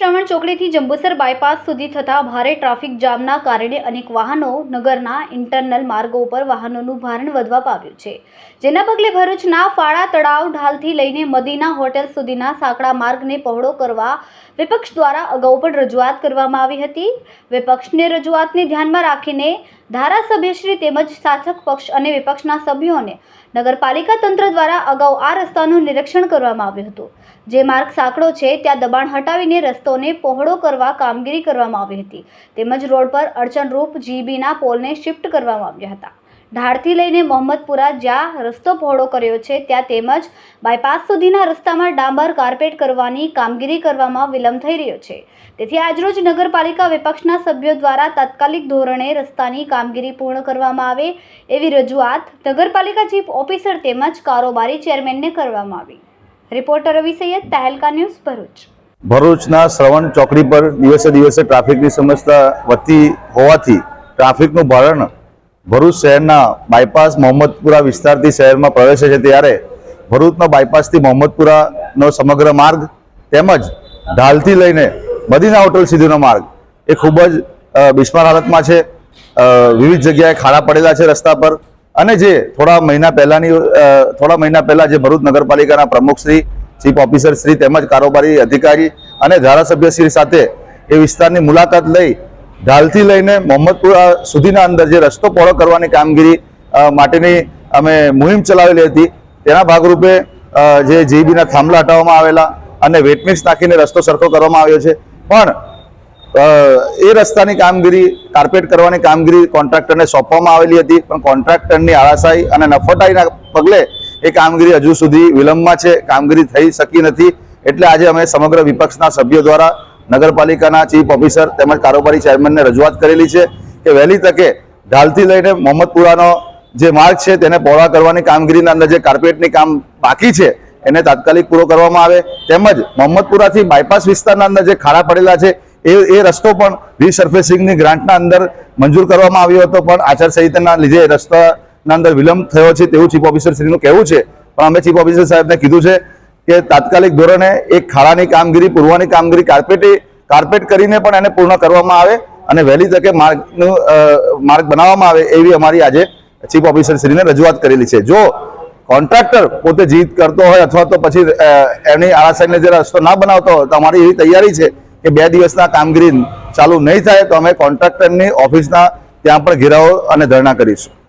શ્રવણ ચોકડીથી Jambusar bypass સુધી થતા ભારે ટ્રાફિક જામના કારણે અનેક વાહનો નગરના ઇન્ટરનલ માર્ગો ઉપર વાહનોનું ભારણ વધવા પામ્યું છે. જેના પગલે ભરૂચના ફાળા તળાવ ઢાલથી લઈને મદીના હોટેલ સુધીના સાંકડા માર્ગને પહોળો કરવા વિપક્ષ દ્વારા અગાઉ પણ રજૂઆત કરવામાં આવી હતી. વિપક્ષની રજૂઆતને ધ્યાનમાં રાખીને ધારાસભ્યશ્રી તેમજ શાસક પક્ષ અને વિપક્ષના સભ્યોને નગરપાલિકા તંત્ર દ્વારા અગાઉ આ રસ્તાનું નિરીક્ષણ કરવામાં આવ્યું હતું. જે માર્ગ સાંકડો છે, ત્યાં દબાણ હટાવીને રસ્તોને પહોળો કરવા કામગીરી કરવામાં આવી હતી. તેમજ રોડ પર અડચણરૂપ જીબીના પોલને શિફ્ટ કરવામાં આવ્યા હતા. ઢાળથી લઈને મોહમ્મદપુરા જ્યાં રસ્તો પહોળો કર્યો છે, ત્યાં તેમજ બાયપાસ સુધીના રસ્તામાં ડાંબર કાર્પેટ કરવાની કામગીરી કરવામાં વિલંબ થઈ રહ્યો છે. તેથી આજરોજ નગરપાલિકા વિપક્ષના સભ્યો દ્વારા તાત્કાલિક ધોરણે રસ્તાની કામગીરી પૂર્ણ કરવામાં આવે એવી રજૂઆત નગરપાલિકા ચીફ ઓફિસર તેમજ કારોબારી ચેરમેનને કરવામાં આવી. Reporter Ravi Saiyad Tehelka news Bharuch. ભરૂચના શ્રવણ ચોકડી પર દિવસે દિવસે ટ્રાફિકની સમસ્યા વધતી હોવાથી ટ્રાફિકનું ભરણ ભરૂચ શહેરના બાયપાસ મોહમ્મદપુરા વિસ્તારથી શહેરમાં પ્રવેશે છે ત્યારે ભરૂચનો બાયપાસથી મોહમ્મદપુરાનો સમગ્ર માર્ગ તેમજ ઢાલથી લઈને બદીના હોટલ સુધીનો માર્ગ એ ખૂબ જ બિસ્માર હાલતમાં છે. વિવિધ જગ્યાએ ખાડા પડેલા છે રસ્તા પર અને જે થોડા મહિના પહેલાની થોડા મહિના પહેલાં જે ભરૂચ નગરપાલિકાના પ્રમુખ શ્રી ચીફ ઓફિસર શ્રી તેમજ કારોબારી અધિકારી અને ધારાસભ્ય શ્રી સાથે એ વિસ્તારની મુલાકાત લઈ ઢાલથી લઈને મોહમ્મદપુરા સુધીના અંદર જે રસ્તો પહોળો કરવાની કામગીરી માટેની અમે મુહિમ ચલાવેલી હતી. તેના ભાગરૂપે જે જીબીના થાંભલા હટાવવામાં આવેલા અને વેટમિક્સ નાખીને રસ્તો સરખો કરવામાં આવ્યો છે. પણ એ રસ્તાની કામગીરી, કાર્પેટ કરવાની કામગીરી કોન્ટ્રાક્ટરને સોંપવામાં આવેલી હતી. પણ કોન્ટ્રાક્ટરની આળાશાહી અને નફટાઈના પગલે એ કામગીરી હજુ સુધી વિલંબમાં છે, કામગીરી થઈ શકી નથી. એટલે આજે અમે સમગ્ર વિપક્ષના સભ્યો દ્વારા નગરપાલિકાના ચીફ ઓફિસર તેમજ કારોબારી ચેરમેનને રજૂઆત કરેલી છે કે વહેલી તકે ઢાલથી લઈને મોહમ્મદપુરાનો જે માર્ગ છે તેને પહોળા કરવાની કામગીરીના અંદર જે કાર્પેટની કામ બાકી છે, એને તાત્કાલિક પૂરો કરવામાં આવે. તેમજ મોહમ્મદપુરાથી બાયપાસ વિસ્તારના અંદર જે ખાડા પડેલા છે, એ એ રસ્તો પણ રીસર્ફેસિંગની ગ્રાન્ટના અંદર મંજૂર કરવામાં આવ્યો હતો. પણ આચારસંહિતાના લીધે રસ્તાના અંદર વિલંબ થયો છે તેવું ચીફ ઓફિસર શ્રીનું કહેવું છે. પણ અમે ચીફ ઓફિસર સાહેબને કીધું છે કે તાત્કાલિક ધોરણે એક ખાડાની કામગીરી, પૂરવાની કામગીરી કાર્પેટી કાર્પેટ કરીને પણ એને પૂર્ણ કરવામાં આવે અને વહેલી તકે માર્ગનું માર્ગ બનાવવામાં આવે એવી અમારી આજે ચીફ ઓફિસર શ્રીને રજૂઆત કરેલી છે. જો કોન્ટ્રાક્ટર પોતે જીત કરતો હોય અથવા તો પછી એની એની સાઈડને જે રસ્તો ના બનાવતો હોય તો અમારી એવી તૈયારી છે કે બે દિવસના કામગીરી ચાલુ નહીં થાય તો અમે કોન્ટ્રાક્ટરની ઓફિસના ત્યાં પણ ઘેરાવો અને ધરણા કરીશું.